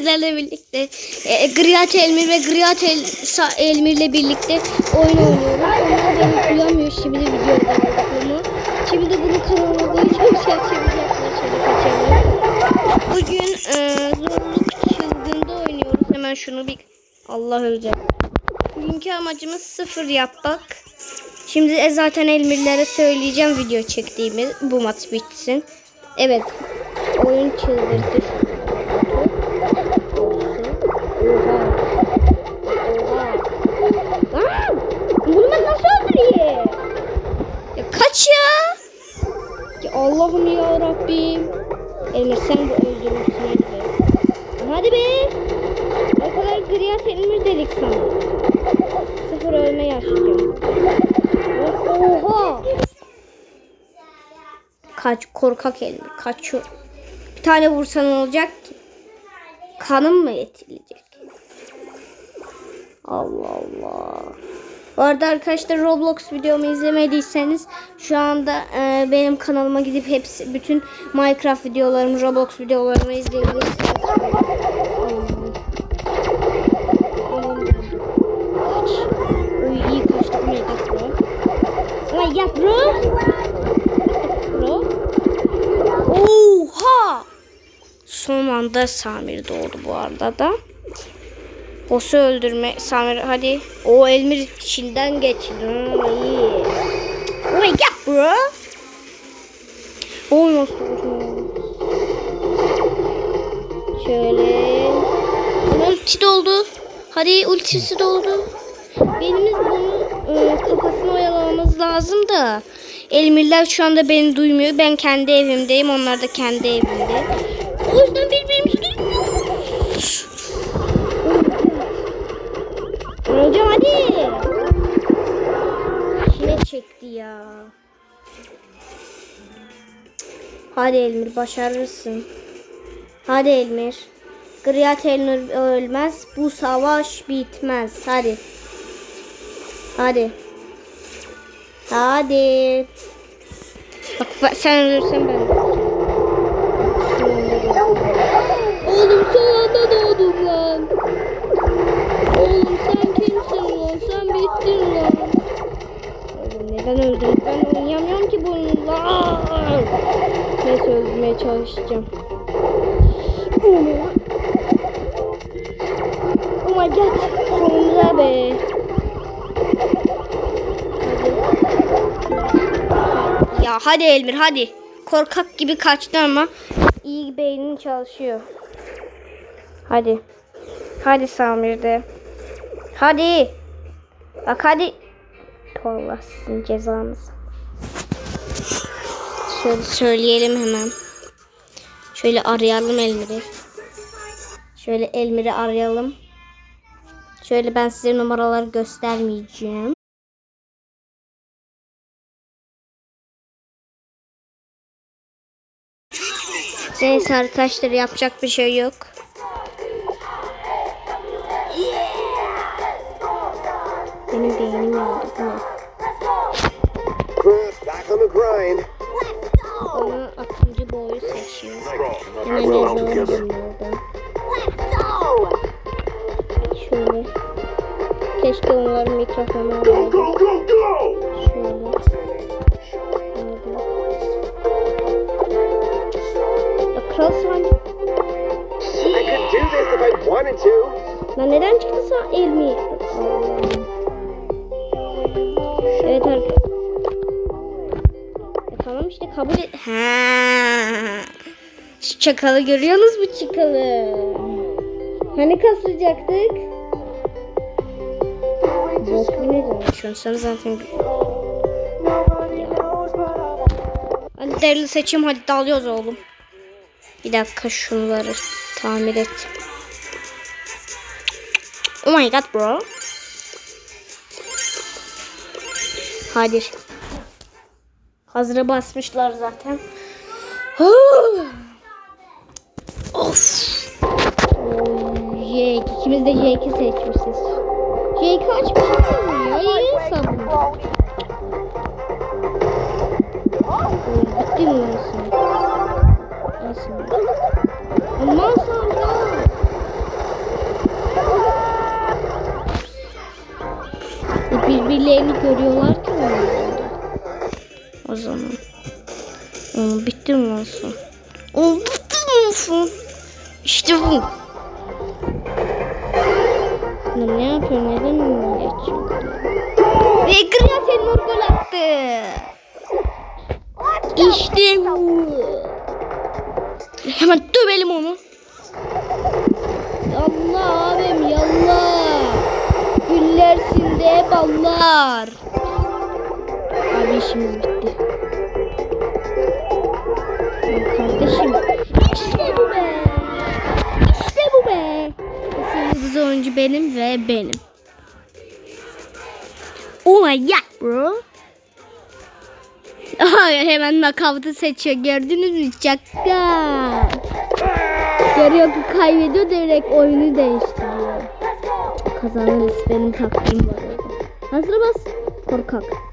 sizlerle birlikte e, Griyat Elmir ve Griyat El, Elmir'le birlikte oyun oynuyoruz. Onlar beni duyamıyor şimdi videoda olduğumu. Şimdi bunu kanalıma koyacağım. Şöyle kaçalım. Bugün e, zorluk çılgında oynuyoruz. Hemen şunu bir Allah ölecek. Bugünkü amacımız sıfır yapmak. Şimdi e, zaten Elmirlere söyleyeceğim video çektiğimi. Bu maç bitsin. Evet. Oyun çıldırdı. Bunu ben nasıl öldüreyim? Ya kaç ya? Ya Allah'ım ya Rabbim. Emir sen de öldürürsün Emir. Hadi be. O kadar griyat Emir dedik sana. Sıfır ölme yaşayacağım. Oha. Kaç korkak Emir kaçıyor. Bir tane vursan olacak ki. Kanım mı etilecek? Allah Allah. Bu arada arkadaşlar Roblox videomu izlemediyseniz şu anda e, benim kanalıma gidip hepsi bütün Minecraft videolarımı, Roblox videolarımı izleyebilirsiniz. İyi god bro. Bro. Oha. Son anda Samir doğdu bu arada da. Boss'u öldürme. Samir hadi. O Elmir içinden geçti. İyi. Oh my god bro. Oy nasıl vurdum. Şöyle. Ulti doldu. Hadi ultisi doldu. Benim bunu e, kafasını oyalamamız lazım da. Elmirler şu anda beni duymuyor. Ben kendi evimdeyim. Onlar da kendi evinde. O yüzden birbirimizi duymuyoruz. Hocam hadi. Kime çekti ya? Hadi Elmir başarırsın. Hadi Elmir. Griyat Elmir ölmez. Bu savaş bitmez. Hadi. Hadi. Hadi. Bak, sen ölürsen ben de öleceğim. Oğlum son anda doğdum lan. Oğlum sen kimsin lan? Sen bittin lan. Oğlum neden öldüm? Ben oynayamıyorum ki bununla. Neyse öldürmeye çalışacağım. Oh my god. Sonunda be. Hadi. Ya hadi Elmir hadi. Korkak gibi kaçtı ama iyi beynin çalışıyor. Hadi. Hadi Samir de. Hadi. Bak hadi. Allah sizin cezanız. Şöyle söyleyelim hemen. Şöyle arayalım Elmir'i. Şöyle Elmir'i arayalım. Şöyle ben size numaraları göstermeyeceğim. Neyse arkadaşlar yapacak bir şey yok. Benim beynim yandı. Ona akıncı boyu seçiyor. Hemen yazalım bunları Şöyle. Keşke onların mikrofonu Go, olsaydı. go, go, go! Şöyle. Kral sanki. I could do this if I wanted to. Lan neden çıktı sağ el mi? Allah'ım. İşte kabul et. Ha. Şu çakalı görüyorsunuz mu çakalı? Hani kasacaktık? Bok mu zaten. Hadi derli seçim hadi dalıyoruz oğlum. Bir dakika şunları tamir et. Oh my god bro. Hadi. Hazıra basmışlar zaten. of. Jake. İkimiz de Jake'i seçmişiz. Jake'i açmayalım ya. Yayın sabun. Ciddi mi nasıl? Nasıl? Aman sonra. Birbirlerini görüyorlar ki onlar. O zaman. Onu bitti mi olsun? O bitti mi olsun? İşte bu. Lan ne yapıyor? Neden önüne geçiyor? Ve Elmur gol attı. İşte bu. Hemen dövelim onu. Allah abim yallah. Güllersin de ballar. İşimiz bitti. Kardeşim. İşte bu be. İşte bu be. Yıldız oyuncu benim ve benim. Oh my god bro. Hemen nakavtı seçiyor. Gördünüz mü? Çakka. Görüyor ki kaybediyor direkt oyunu değiştiriyor. Kazanırız benim taktiğim var. Hazır bas. Korkak.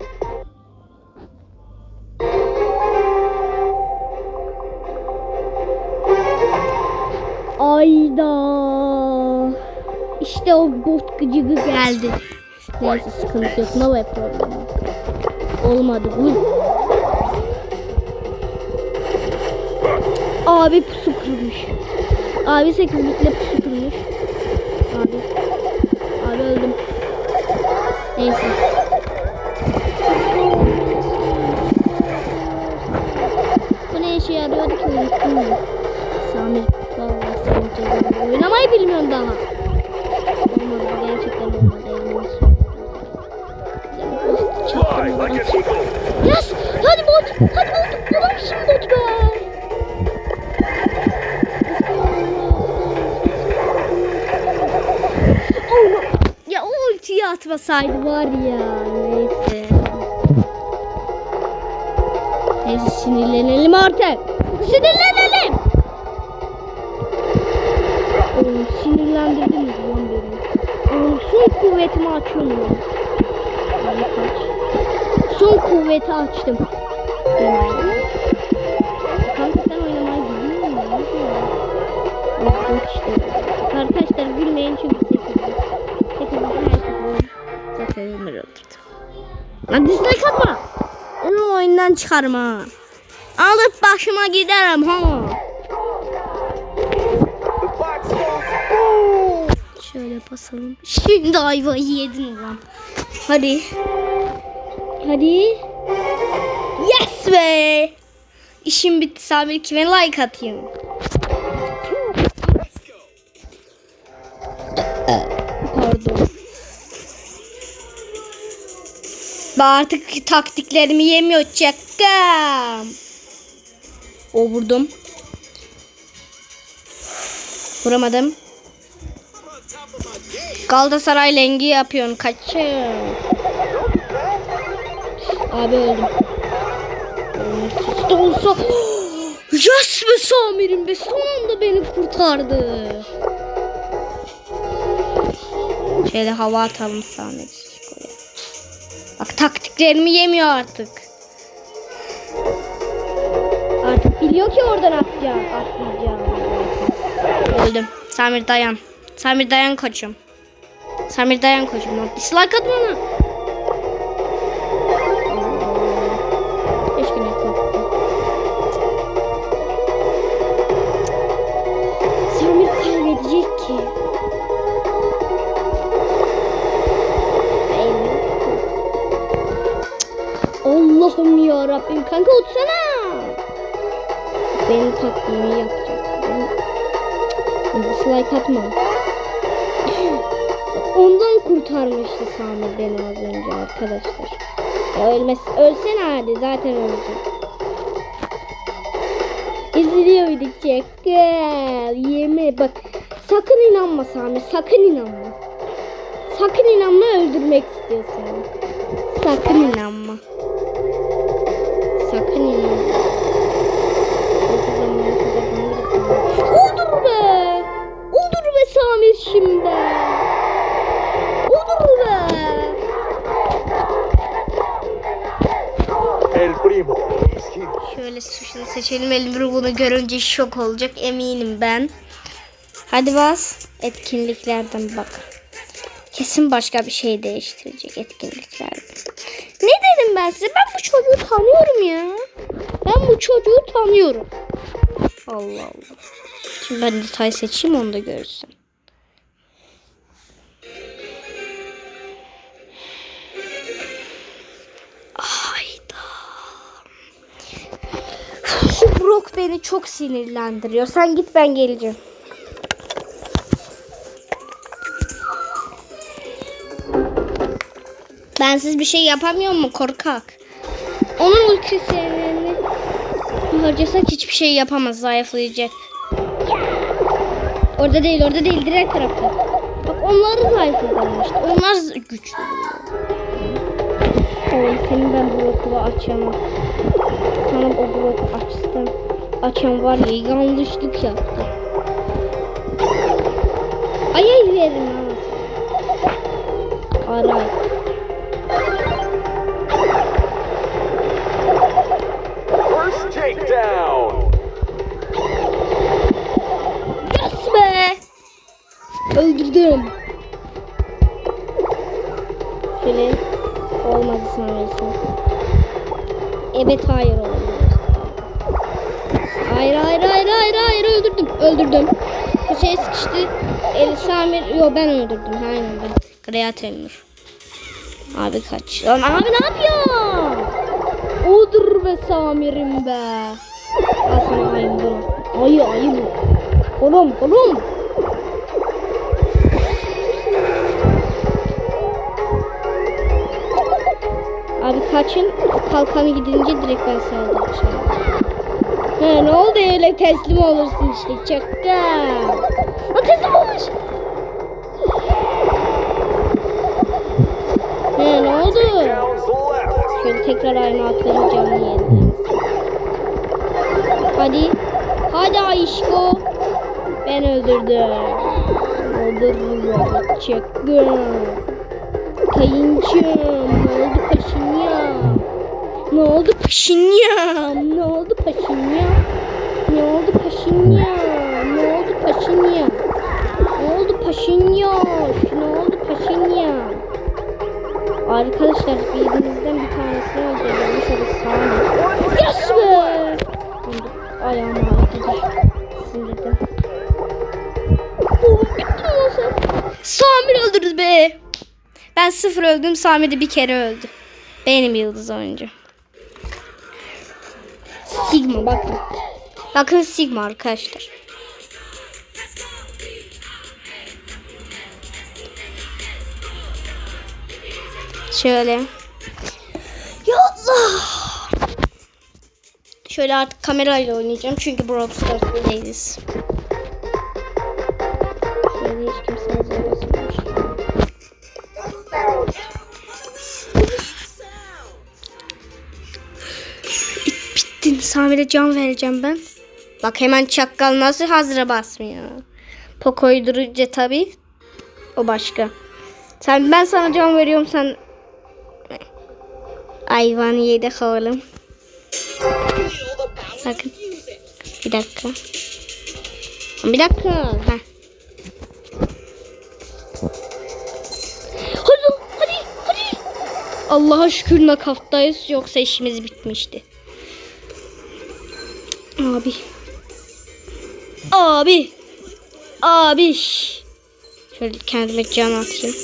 Ayda. İşte o bot gıcığı geldi. Neyse sıkıntı yok. No way problem. Olmadı bu. Abi pusu kurmuş. Abi 8 bitle pusu kurmuş. Abi. Abi öldüm. Neyse. Bu ne işe yarıyordu ki. Samir cezanı. Oynamayı bilmiyorum daha. Olmadı gerçekten olmadı. eagle. Yes! Hadi bot! Hadi bot! Adamsın bot be! Oh, ya o ultiyi atmasaydı var ya. Neyse. Neyse sinirlenelim artık. Sinirlenelim. Sinirlendirdiniz lan beni. Oğlum son kuvvetimi açıyorum kaç. Son kuvveti açtım. Oynamayı. Kanka sen oynamayı biliyor musun? İşte. Arkadaşlar gülmeyin çünkü 8. 8. herkes zaten ömür öldürdü. Lan dislike atma. Onu oyundan çıkarma. Alıp başıma giderim ha. Şöyle basalım. Şimdi ayvayı yedin ulan. Hadi. Hadi. Yes be. İşim bitti. Sabir kime like atayım? Pardon. Ben artık taktiklerimi yemiyor çakam. O vurdum. Vuramadım. Galatasaray lengi yapıyorsun. Kaçın. Abi öldüm. De olsa. Yes be Samir'im be. Son anda beni kurtardı. Şöyle hava atalım Samir. Bak taktiklerimi yemiyor artık. Artık biliyor ki oradan atacağım. Atlayacağım. Öldüm. Samir dayan. Samir dayan koçum. Samir dayan koçum. Lan Dislike atma ona. Keşke ne korktu. Samir kaybedecek ki. Allah'ım ya Rabbim kanka otursana. Benim taktiğimi yapacak. Ben... Dislike atma. Kurtarmıştı Sami beni az önce arkadaşlar. Ya ölmez. Ölsene hadi zaten ölecek. İzliyor bir de. Yeme bak. Sakın inanma Sami. Sakın inanma. Sakın inanma öldürmek istiyorsun. Sakın inanma. Sakın inanma. Olur be. Olur be Samir şimdi. Şöyle şunu seçelim. Elmir bunu görünce şok olacak eminim ben. Hadi bas. Etkinliklerden bak. Kesin başka bir şey değiştirecek etkinliklerden. ben size. Ben bu çocuğu tanıyorum ya. Ben bu çocuğu tanıyorum. Allah Allah. Şimdi ben detay seçeyim onu da görürsün. Beni çok sinirlendiriyor. Sen git ben geleceğim. Bensiz bir şey yapamıyor mu korkak? Onun ultilerini harcasak hiçbir şey yapamaz zayıflayacak. Orada değil orada değil diğer tarafta. Bak onları zayıfladım işte. Onlar güçlü. Oy senin ben bloku açamam. Sana o bloku açtım. Açan var ya yanlışlık yaptı. Ay ay verin ha. Aray. First takedown. Yes be. Öldürdüm. Şöyle olmadı sanıyorsun. Evet hayır olmadı. Hayır hayır hayır öldürdüm. Öldürdüm. Bu şey sıkıştı. El Samir. Yo ben öldürdüm. Aynen ben. Kriyat Elmir. Abi kaç. Lan abi ne yapıyorsun? Odur be Samir'im be. Al sana ayım bunu. Ayı ayı bu. Kolum kolum. Abi kaçın kalkanı gidince direkt ben saldıracağım. He ne oldu öyle teslim olursun işte çakal. O teslim olmuş. He ne oldu? Şöyle tekrar aynı atları canlı yeniden. Hadi. Hadi Ayşko. Ben öldürdüm. Öldürdüm. Çakal. Kayınçım. Ne oldu Paşinyan? Ne oldu Paşinyan? Ne oldu Paşinyan? Ne oldu Paşinyan? Ne oldu Paşinyan? Ne oldu Paşinyan? Ne oldu Paşinyan? Arkadaşlar birinizden bir tanesini öldürüyorum. Şöyle sağına. Yes be! Ayağım arkadaş. Sinirden. Oğlum bitti lan sen. Samir öldürdü be. Ben sıfır öldüm. Sami de bir kere öldü. Benim yıldız oyuncu. Sigma bakın. Bakın Sigma arkadaşlar. Şöyle. Ya Allah. Şöyle artık kamerayla oynayacağım çünkü Brawl Stars'ta değiliz. Samir'e can vereceğim ben. Bak hemen çakkal nasıl hazıra basmıyor. Poco'yu tabii. O başka. Sen ben sana can veriyorum sen Ayvanı yedik oğlum. Bakın. Bir dakika. Bir dakika. Heh. Hadi hadi hadi. Allah'a şükür nakaftayız yoksa işimiz bitmişti. Abi. Abi. Abi. Şöyle kendime can atayım.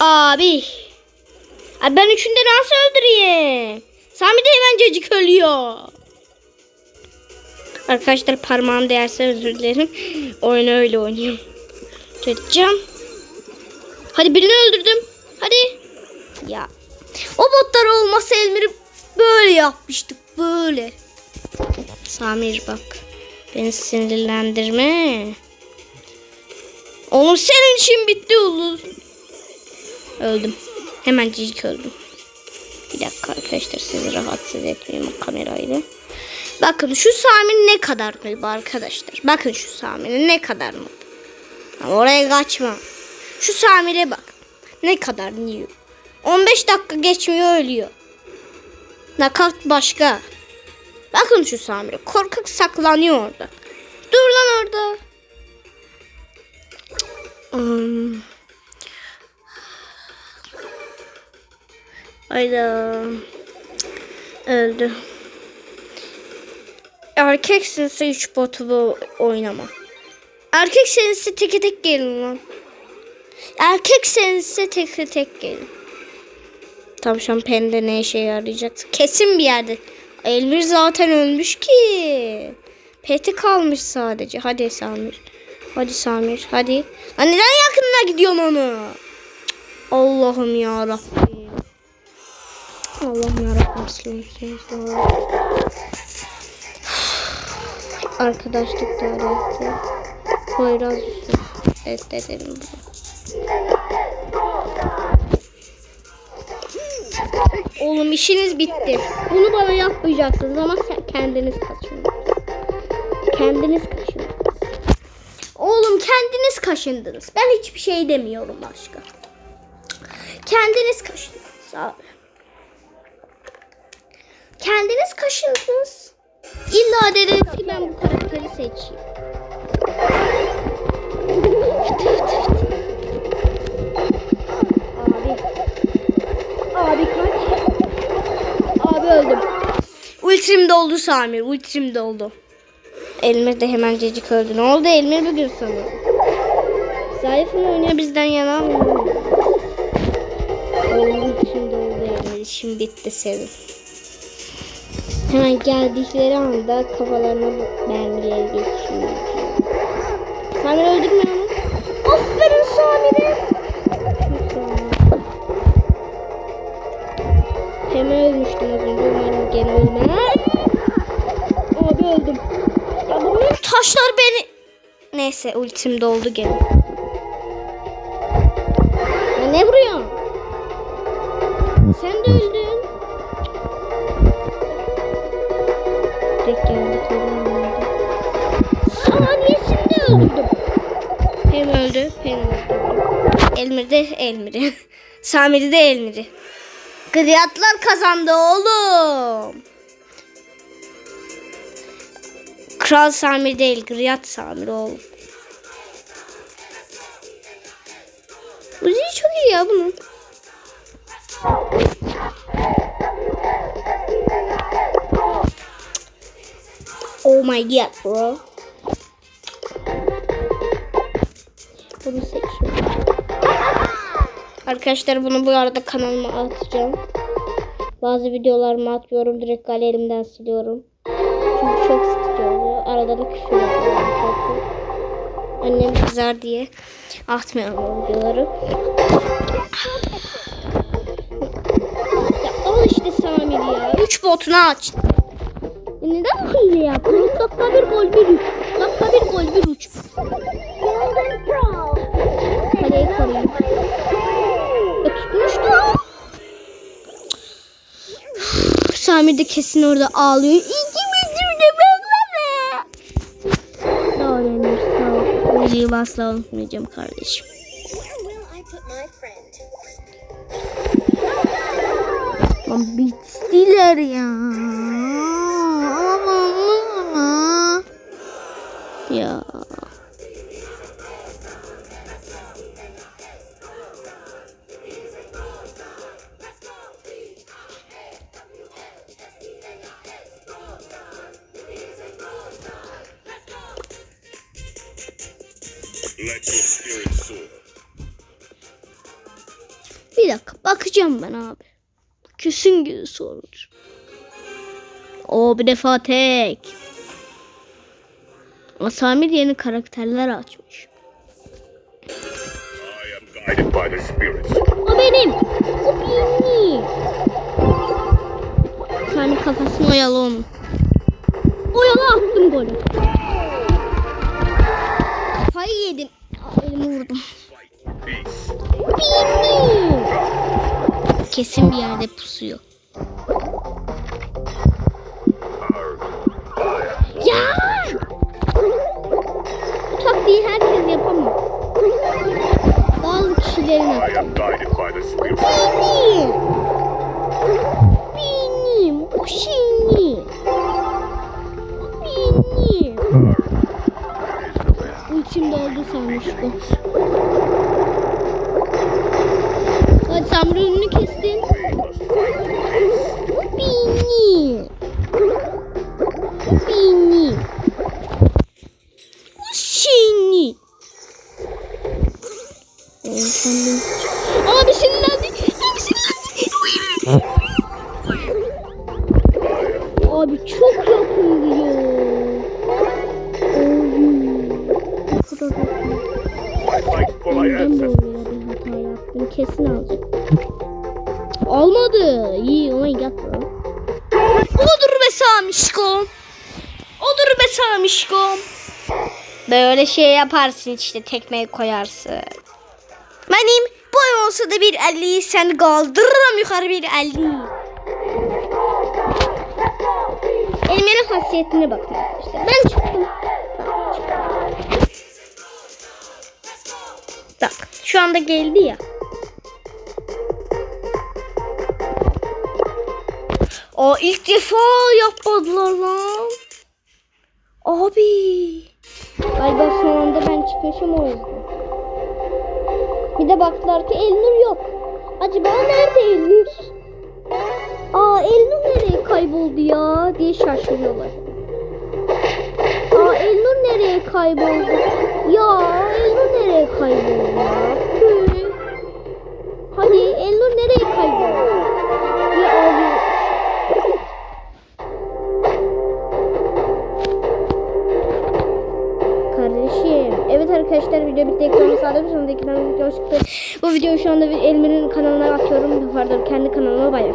Abi. Abi ben üçünde nasıl öldüreyim? Sami de hemencecik ölüyor. Arkadaşlar parmağım değerse özür dilerim. Oyunu öyle oynuyorum. Can. Hadi birini öldürdüm. Hadi. Ya. O botlar olmasa Elmir'i böyle yapmıştık. Böyle. Samir bak. Beni sinirlendirme. Oğlum senin için bitti oğlum. Öldüm. Hemen cicik öldüm. Bir dakika arkadaşlar sizi rahatsız etmeyeyim kamerayla. Bakın şu Sami ne kadar noob arkadaşlar. Bakın şu Sami ne kadar noob. Oraya kaçma. Şu Samir'e bak. Ne kadar noob. 15 dakika geçmiyor ölüyor. Nakat başka. Bakın şu Samir'e. Korkak saklanıyor orada. Dur lan orada. Hmm. Ayda. Öldü. Erkeksinse 3 botu bu oynama. Erkeksense teke tek gelin lan. Erkeksense tek tek gelin. Tavşan pende ne işe yarayacak? Kesin bir yerde. Elmir zaten ölmüş ki. Peti kalmış sadece. Hadi Samir. Hadi Samir. Hadi. Lan neden yakınına gidiyorsun onu? Allah'ım ya Rabbim. Allah'ım ya Rabbim. Arkadaşlık tarihi. Poyraz Yusuf. Evet edelim bunu. Oğlum işiniz bitti. Bunu bana yapmayacaksınız ama kendiniz kaşındınız. Kendiniz kaşındınız. Oğlum kendiniz kaşındınız. Ben hiçbir şey demiyorum başka. Kendiniz kaşındınız abi. Kendiniz kaşındınız. İlla dediniz ki ben bu karakteri seçeyim. Abi öldüm. Ultrim doldu Samir. Ultrim doldu. Elmir de hemen cecik öldü. Ne oldu Elmir bugün sana? Zayıf mı oynuyor bizden yana ultrim doldu Elmir. İşim bitti senin. Hemen geldikleri anda kafalarına mermileri geçiyor. Samir öldürme onu. Aferin Samir'e. Hemen ölmüştüm az önce. Umarım gene ölmem. Abi öldüm. Ya bu taşlar beni... Neyse ultim doldu gene. Ya ne vuruyorsun? Sen de öldün. Direkt geldiklerim öldü. Saniyesinde öldürdüm. Hem öldü hem öldü. Elmir de Elmir'i. Samiri de Elmir'i. Griyatlar kazandı oğlum. Kral Samir değil, Griyat Samir oğlum. Müziği çok iyi ya bunun. Oh my god bro. Bunu seçiyorum. Arkadaşlar bunu bu arada kanalıma atacağım. Bazı videolarımı atmıyorum. Direkt galerimden siliyorum. Çünkü çok sıkıcı oluyor. Arada da küfür yapıyorum. çok. Annem kızar diye atmıyorum o videoları. Ya al işte Samir ya. Üç botunu aç. Ya neden hile yapıyorsun? Dakika bir gol bir üç. Dakika bir gol bir üç. Kaleyi koruyayım. Samir de kesin orada ağlıyor. İkimizin de bekleme. Sağ ol Emir sağ ol. Videoyu asla unutmayacağım kardeşim. Lan bittiler ya. Kesin gibi sorulur. O bir defa tek. Ama Samir yeni karakterler açmış. O benim. O benim. Samir kafasını oyalı onun. Oyalı attım golü. Kafayı yedim. Elimi vurdum. Benim. Kesin bir yerde pusuyor. Ya! Bu taktiği herkes yapamaz. Bazı kişilerin spirits. Benim. Benim. O senin. Benim. Önünü kestin. We must fight Ondan ancestors. dolayı bir hata yaptım. Kesin alacak. Olmadı. İyi. Oh my god bro. Odur be Samişkom. Odur be Samişkom. Böyle şey yaparsın işte tekmeyi koyarsın. Benim boy olsa da bir 50'yi sen kaldırırım yukarı bir 50. Elmenin hasiyetine bakın arkadaşlar. Ben Bak şu anda geldi ya. O ilk defa yapmadılar lan. Abi. Galiba son anda ben çıkışım oldu. Bir de baktılar ki Elnur yok. Acaba nerede Elnur? Aa Elnur nereye kayboldu ya diye şaşırıyorlar. Aa Elnur nereye kayboldu? Ya Elnur nereye kayboldu ya? Hadi Elnur nereye kayboldu? Ya ağlıyor. Kardeşim. Evet arkadaşlar video bitti. Ekranı sağladım. Sonundaki video çıktı. Bu videoyu şu anda Elmir'in kanalına atıyorum. Pardon kendi kanalıma bayar.